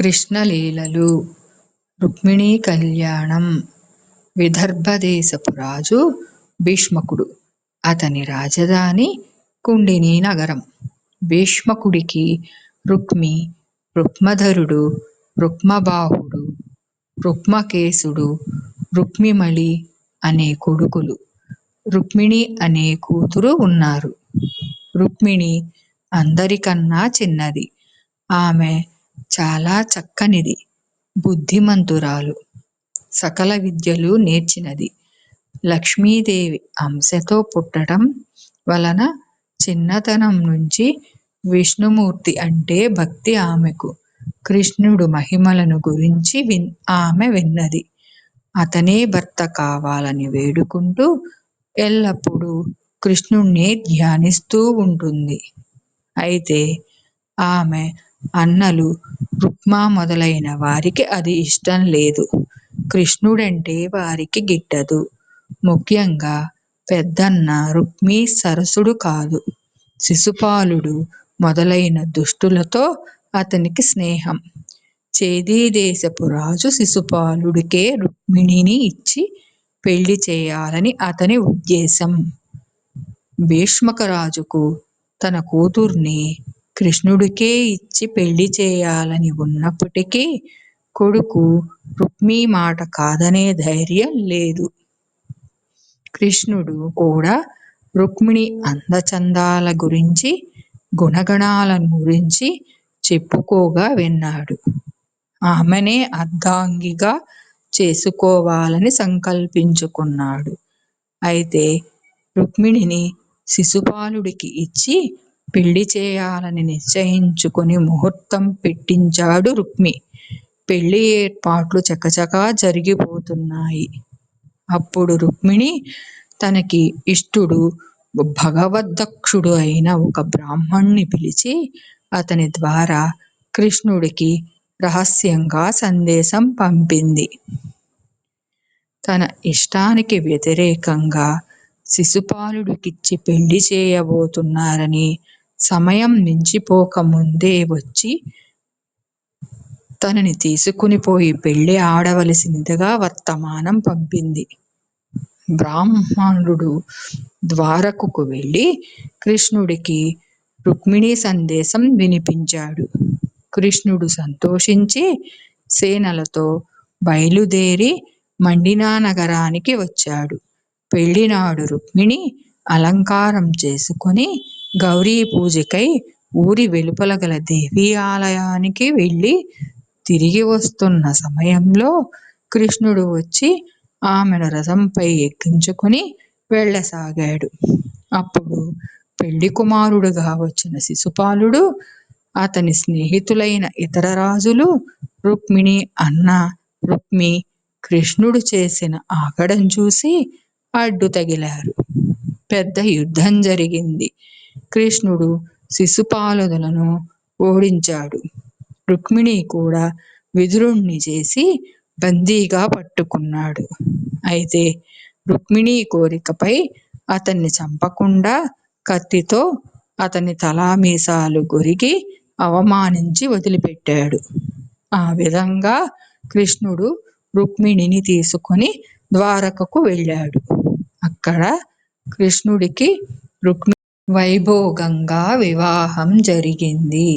కృష్ణలీలలు. రుక్మిణీ కళ్యాణం. విదర్భదేశపు రాజు భీష్మకుడు. అతని రాజధాని కుండిని నగరం. భీష్మకుడికి రుక్మి రుక్మధరుడు రుక్మబాహుడు రుక్మకేశుడు రుక్మిమళి అనే కొడుకులు. రుక్మిణి అనే కూతురు ఉన్నారు. రుక్మిణి అందరికన్నా చిన్నది. ఆమె చాలా చక్కనిది. బుద్ధిమంతురాలు. సకల విద్యలు నేర్చినది. లక్ష్మీదేవి అంశతో పుట్టడం వలన చిన్నతనం నుంచి విష్ణుమూర్తి అంటే భక్తి ఆమెకు. కృష్ణుడు మహిమలను గురించి విన్ ఆమె విన్నది. అతనే భర్త కావాలని వేడుకుంటూ ఎల్లప్పుడూ కృష్ణుణ్ణి ధ్యానిస్తూ ఉంటుంది. అయితే ఆమె అన్నలు రుక్మా మొదలైన వారికి అది ఇష్టం లేదు. కృష్ణుడంటే వారికి గిట్టదు. ముఖ్యంగా పెద్దన్న రుక్మి సరసుడు కాదు. శిశుపాలుడు మొదలైన దుష్టులతో అతనికి స్నేహం. చేదీదేశపు రాజు శిశుపాలుడికే రుక్మిణిని ఇచ్చి పెళ్ళి చేయాలని అతని ఉద్దేశం. భీష్మకరాజుకు తన కూతుర్ని కృష్ణుడికే ఇచ్చి పెళ్ళి చేయాలని ఉన్నప్పటికీ కొడుకు రుక్మి మాట కాదనే ధైర్యం లేదు. కృష్ణుడు కూడా రుక్మిణి అందచందాల గురించి గుణగణాల గురించి చెప్పుకోగా విన్నాడు. ఆమెనే అర్ధాంగిగా చేసుకోవాలని సంకల్పించుకున్నాడు. అయితే రుక్మిణిని శిశుపాలుడికి ఇచ్చి పెళ్ళి చేయాలని నిశ్చయించుకుని ముహూర్తం పెట్టించాడు రుక్మి. పెళ్ళి ఏర్పాట్లు చకచకా జరిగిపోతున్నాయి. అప్పుడు రుక్మిణి తనకి ఇష్టుడు భగవద్దక్షుడు అయిన ఒక బ్రాహ్మణ్ణి పిలిచి అతని ద్వారా కృష్ణుడికి రహస్యంగా సందేశం పంపింది. తన ఇష్టానికి వ్యతిరేకంగా శిశుపాలుడికిచ్చి పెళ్ళి చేయబోతున్నారని సమయం మించిపోకముందే వచ్చి తనని తీసుకుని పోయి పెళ్ళి ఆడవలసిందిగా వర్తమానం పంపింది. బ్రాహ్మణుడు ద్వారకుకు వెళ్ళి కృష్ణుడికి రుక్మిణీ సందేశం వినిపించాడు. కృష్ణుడు సంతోషించి సేనలతో బయలుదేరి మండినా నగరానికి వచ్చాడు. పెళ్ళినాడు రుక్మిణి అలంకారం చేసుకుని గౌరీ పూజకై ఊరి వెలుపల గల దేవీ ఆలయానికి వెళ్ళి తిరిగి వస్తున్న సమయంలో కృష్ణుడు వచ్చి ఆమెను రథంపై ఎక్కించుకుని వెళ్ళసాగాడు. అప్పుడు పెళ్ళి కుమారుడుగా వచ్చిన శిశుపాలుడు అతని స్నేహితులైన ఇతర రాజులు రుక్మిణి అన్న రుక్మి కృష్ణుడు చేసిన ఆగడం చూసి అడ్డు తగిలారు. పెద్ద యుద్ధం జరిగింది. కృష్ణుడు శిశుపాలులను ఓడించాడు. రుక్మిణి కూడా విదురుణ్ణి చేసి బందీగా పట్టుకున్నాడు. అయితే రుక్మిణి కోరికపై అతన్ని చంపకుండా కత్తితో అతని తలా మీసాలు గొరిగి అవమానించి వదిలిపెట్టాడు. ఆ విధంగా కృష్ణుడు రుక్మిణిని తీసుకుని ద్వారకకు వెళ్ళాడు. అక్కడ కృష్ణుడికి రుక్మి వైభోగంగా వివాహం జరిగింది.